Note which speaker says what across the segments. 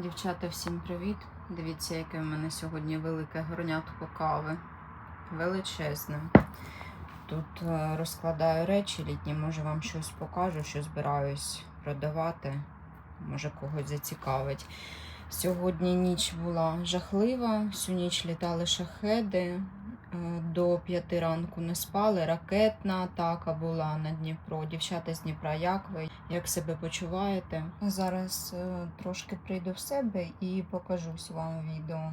Speaker 1: Дівчата, всім привіт! Дивіться, яке в мене сьогодні велике горнятко кави. Величезне. Тут е, розкладаю речі літні, може вам щось покажу, що збираюсь продавати. Може когось зацікавить. Сьогодні ніч була жахлива, всю ніч літали шахеди. Е, До п'яти ранку не спали. Ракетна атака була на Дніпро. Дівчата з Дніпра, як ви? Як себе почуваєте? Зараз е, трошки прийду в себе і покажусь вам відео.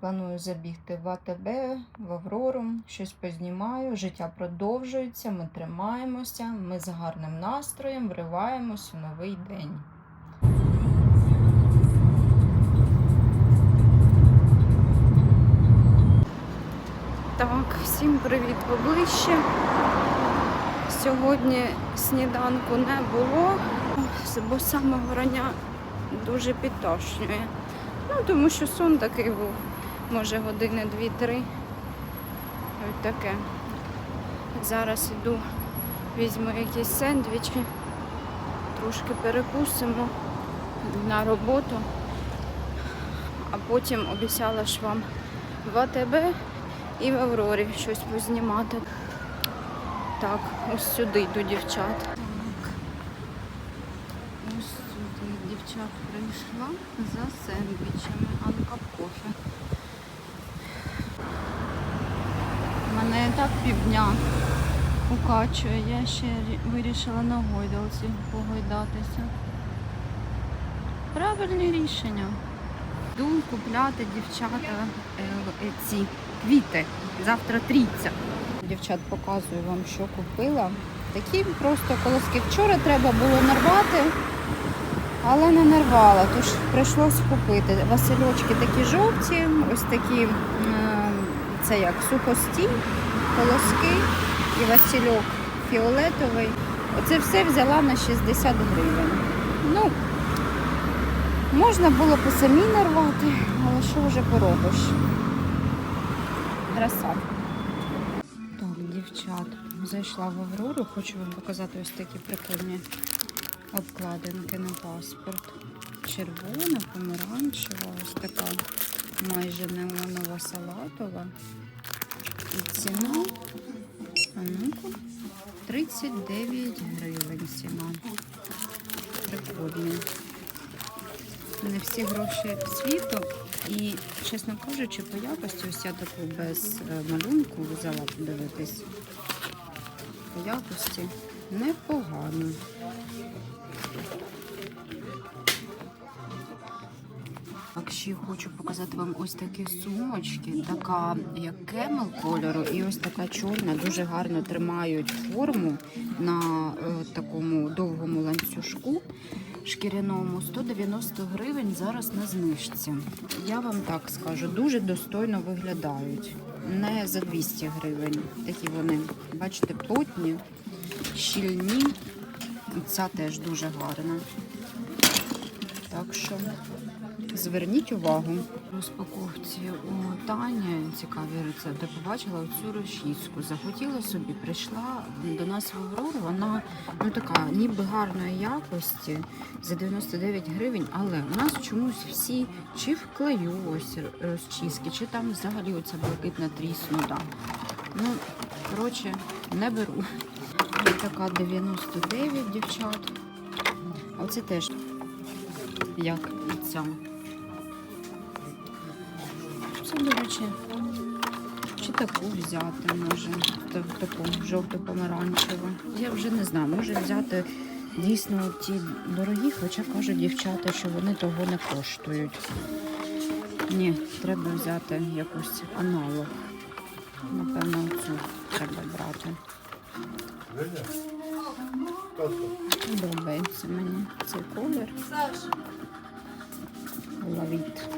Speaker 1: Планую забігти в АТБ, в Аврору, щось познімаю. Життя продовжується, ми тримаємося, ми з гарним настроєм вриваємось у новий день. Всім привіт поближче. Сьогодні сніданку не було, бо самого рання дуже підташнює. Ну, тому що сон такий був, може години дві-три. Ось таке. Зараз іду, візьму якісь сендвічі, трошки перекусимо на роботу, а потім обіцяла ж вам в АТБ і в Аврорі щось познімати. Так, ось сюди йду дівчат. Так. Ось сюди дівчат прийшла за сендвічами. Анка кофе. Мене і так півдня укачує. Я ще вирішила на гойдалці погойдатися. Правильне рішення. Йду купляти дівчата е, е, ці квіти. Завтра трійця. Дівчат показую вам, що купила. Такі просто колоски. Вчора треба було нарвати, але не нарвала, тож прийшлось купити. Васильочки такі жовті, ось такі, це як сухості, колоски і васильок фіолетовий. Оце все взяла на 60 гривень. Ну, можна було по самій нарвати, але що вже поробиш? Краса. Так, дівчат, зайшла в Аврору, хочу вам показати ось такі прикольні обкладинки на паспорт. Червона, помаранчева, ось така майже неонова салатова. І ціна, а ну-ка, 39 гривень ціна. Прикольні. Не всі гроші світу. І, чесно кажучи, по якості ось я таку без е, малюнку взяла подивитись. По якості непогано. Так, ще хочу показати вам ось такі сумочки, така як кемел кольору, і ось така чорна, дуже гарно тримають форму на е, такому довгому ланцюжку шкіряному 190 гривень зараз на знижці. Я вам так скажу, дуже достойно виглядають. Не за 200 гривень. Такі вони, бачите, плотні, щільні. І Ця теж дуже гарна. Так що зверніть увагу. В розпаковці у Тані цікаві рецепти. Побачила оцю рушістку. Захотіла собі, прийшла до нас в Аврору. Вона ну така, ніби гарної якості за 99 гривень, але у нас чомусь всі чи в клею ось розчіски, чи там взагалі оця блакитна тріснута. Ну, коротше, не беру. Така 99 дівчат. Оце теж як ця. Це, до речі, чи таку взяти може, таку жовто-помаранчеву. Я вже не знаю, може взяти дійсно ті дорогі, хоча кажуть дівчата, що вони того не коштують. Ні, треба взяти якусь аналог. Напевно, цю треба брати. Подобається мені цей колір. Лавіт.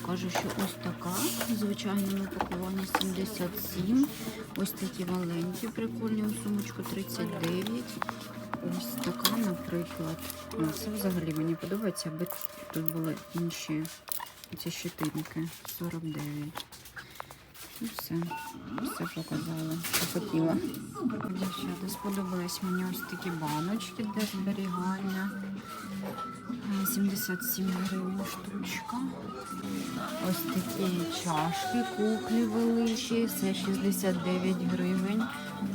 Speaker 1: Покажу, що ось така в звичайному пакуванні 77. Ось такі маленькі, прикольні у сумочку 39. Ось така, наприклад. Ну, це взагалі мені подобається, аби тут були інші ці щитинки 49. І все. Все показала, що хотіла. Дівчата, сподобались мені ось такі баночки для зберігання. Е, 77 гривень штучка. Ось такі чашки, куклі великі, це 69 гривень.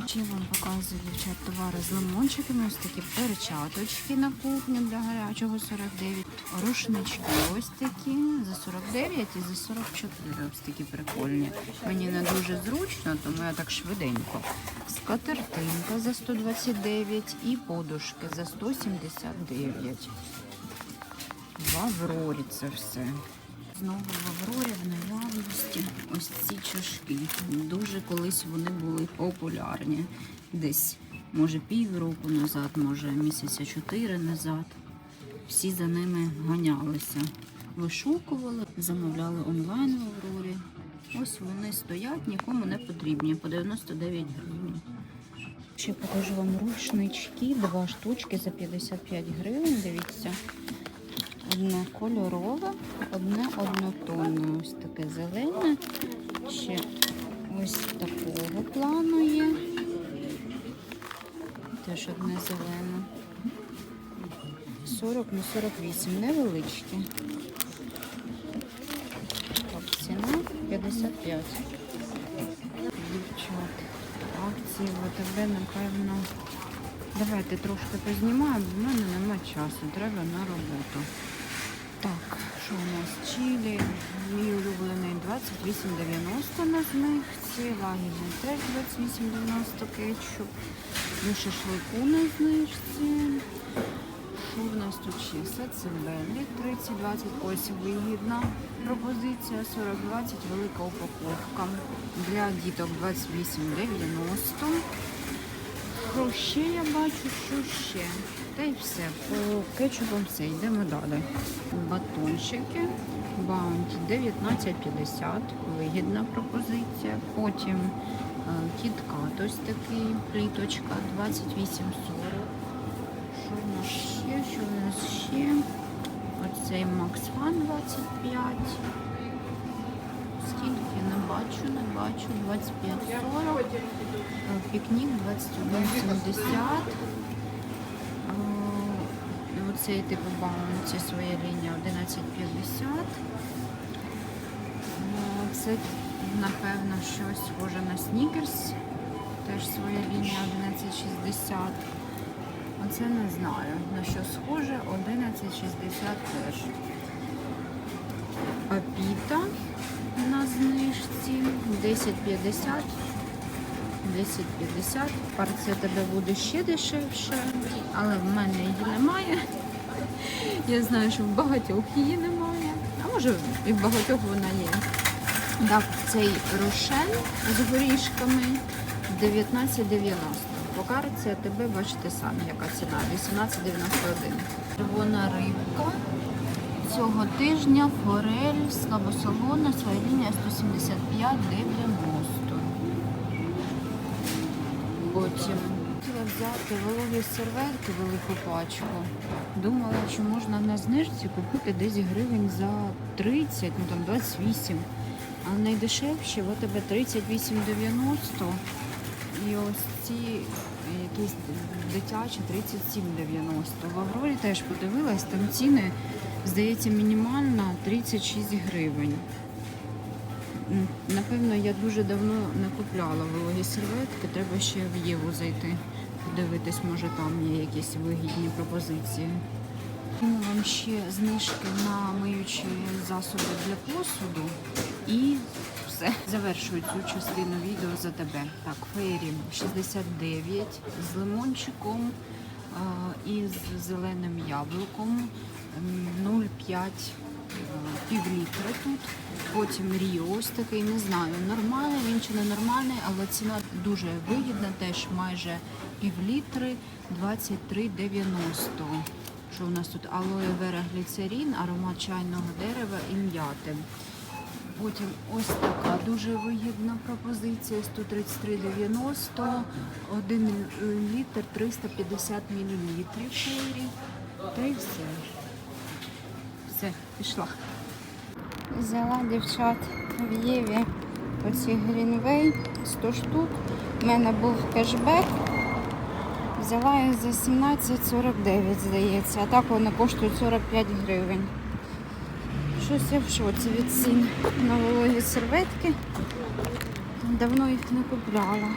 Speaker 1: Ще вам показую дівчат товари з лимончиками. Ось такі перчаточки на кухню для гарячого 49. Рушнички ось такі за 49 і за 44. Ось такі прикольні. Мені не дуже зручно, тому я так швиденько. Скатертинка за 129 і подушки за 179. В Аврорі це все. Знову в Аврорі в наявності ось ці чашки. Дуже колись вони були популярні. Десь, може, півроку назад, може, місяця чотири назад. Всі за ними ганялися. Вишукували, замовляли онлайн в Аврорі. Ось вони стоять, нікому не потрібні, по 99 гривень. Ще покажу вам рушнички, два штучки за 55 гривень. Дивіться. Одне кольорове, одне однотонне. Ось таке зелене. Ще ось такого плану є. Теж одне зелене. 40 на 48, невеличкі. Так, ціна 55. Дівчат, акції ВТБ, напевно. Давайте трошки познімаємо, в мене нема часу, треба на роботу. Так, що у нас? Чилі, мій улюблений 28,90 на знижці, лагідний теж 28,90 кетчуп. До шашлику на знижці. Що в нас тут ще? Сацебелі 30-20. Ось вигідна пропозиція 40-20, велика упаковка. Для діток 28,90. Що ще я бачу, що ще. Та й все. По кетчупам все, йдемо далі. Батончики. Баунті 19,50. Вигідна пропозиція. Потім е, кіткат ось такий, пліточка 28,40. Що в нас ще? Що в нас ще? Оцей Fun 25. Скільки не бачу, не бачу. 25,40. Е, Пікнік 21,70. Оцей типу баунті своя лінія 11,50. Е, Це, напевно, щось схоже на снікерс. Теж своя лінія 11,60. Оце не знаю. На що схоже 11,60 теж. Папіта на знижці 10,50. 10,50. Парція тебе буде ще дешевше, але в мене її немає. Я знаю, що в багатьох її немає. А може і в багатьох вона є. Так, цей рошен з горішками 19,90. По карці АТБ бачите самі, яка ціна 18,91. Червона рибка. Цього тижня форель слабосолона, своя лінія 175,90. Потім хотіла взяти вологі серветки велику пачку. Думала, що можна на знижці купити десь гривень за 30, ну там 28. А найдешевші в тебе 38,90. І ось ці якісь дитячі 37,90. В Аврорі теж подивилась, там ціни, здається, мінімальна 36 гривень. Напевно, я дуже давно не купляла вологі серветки, треба ще в Єву зайти. Подивитись, може там є якісь вигідні пропозиції. Кину вам ще знижки на миючі засоби для посуду і все. Завершую цю частину відео за тебе. Так, фейрі 69 з лимончиком і з зеленим яблуком 0,5 пів літра тут. Потім Ріо такий, не знаю, нормальний він чи не нормальний, але ціна дуже вигідна, теж майже пів літри 23,90. Що у нас тут? Алоє вера гліцерін, аромат чайного дерева і м'яти. Потім ось така дуже вигідна пропозиція 133,90, 1 літр 350 мл. Та й все. Все, пішла. Взяла дівчат в Єві Оці Greenway 100 штук. У мене був кешбек. Взяла їх за 17,49, здається. А так вони коштують 45 гривень. Щось я в шоці від цін на вологі серветки. Давно їх не купляла.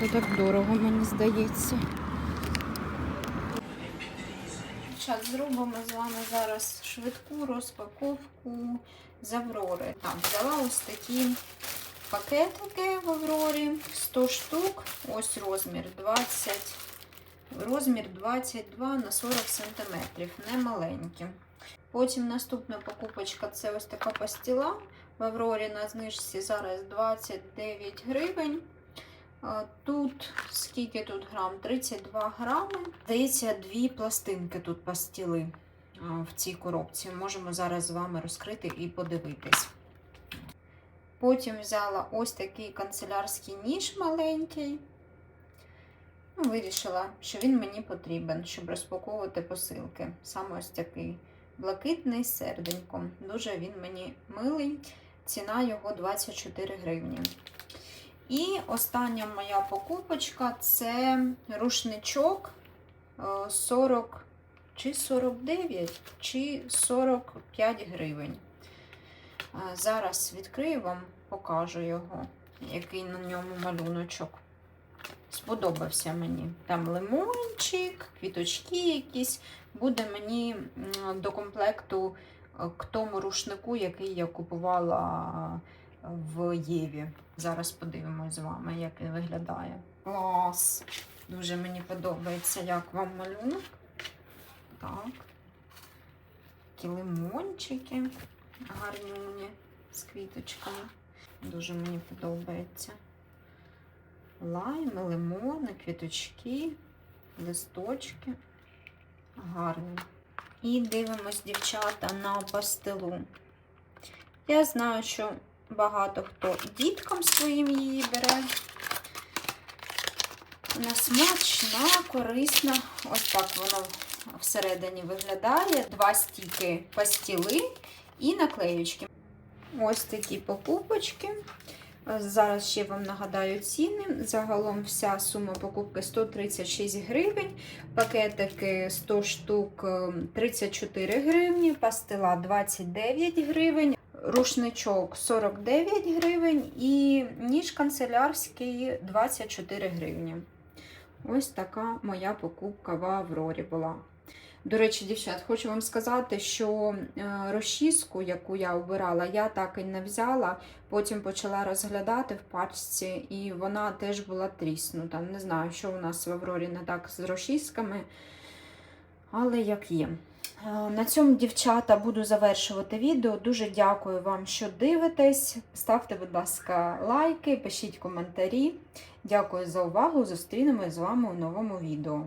Speaker 1: То так дорого, мені здається. Дівчат, зробимо з вами зараз швидку розпаковку з Аврори. Так, взяла ось такі пакетики в Аврорі, 100 штук, ось розмір 20, розмір 22 на 40 см, не маленькі. Потім наступна покупочка це ось така пастіла. В Аврорі на знижці зараз 29 гривень. Тут скільки тут грам? 32 грами. Здається, дві пластинки тут пастіли в цій коробці. Можемо зараз з вами розкрити і подивитись. Потім взяла ось такий канцелярський ніж маленький. Ну, Вирішила, що він мені потрібен, щоб розпаковувати посилки. Саме ось такий блакитний з серденьком. Дуже він мені милий. Ціна його 24 гривні. І остання моя покупочка це рушничок е, 40 чи 49, чи 45 гривень. Е, Зараз відкрию вам, покажу його, який на ньому малюночок. Сподобався мені. Там лимончик, квіточки якісь. Буде мені до комплекту е, к тому рушнику, який я купувала в Єві. Зараз подивимось з вами, як він виглядає. Клас! Дуже мені подобається, як вам малюнок. Так. Такі лимончики гарнюні з квіточками. Дуже мені подобається. Лайми, лимони, квіточки, листочки. Гарні. І дивимось, дівчата, на пастилу. Я знаю, що багато хто діткам своїм її бере. Вона смачна, корисна. Ось так воно всередині виглядає. Два стіки пастіли і наклеючки. Ось такі покупочки. Зараз ще вам нагадаю ціни. Загалом вся сума покупки 136 гривень. Пакетики 100 штук 34 гривні, пастила 29 гривень, рушничок 49 гривень і ніж канцелярський 24 гривні. Ось така моя покупка в Аврорі була. До речі, дівчат, хочу вам сказати, що е, розчіску, яку я обирала, я так і не взяла. Потім почала розглядати в пачці, і вона теж була тріснута. Не знаю, що у нас в Аврорі не так з розчісками, але як є. Е, На цьому, дівчата, буду завершувати відео. Дуже дякую вам, що дивитесь. Ставте, будь ласка, лайки, пишіть коментарі. Дякую за увагу. Зустрінемось з вами у новому відео.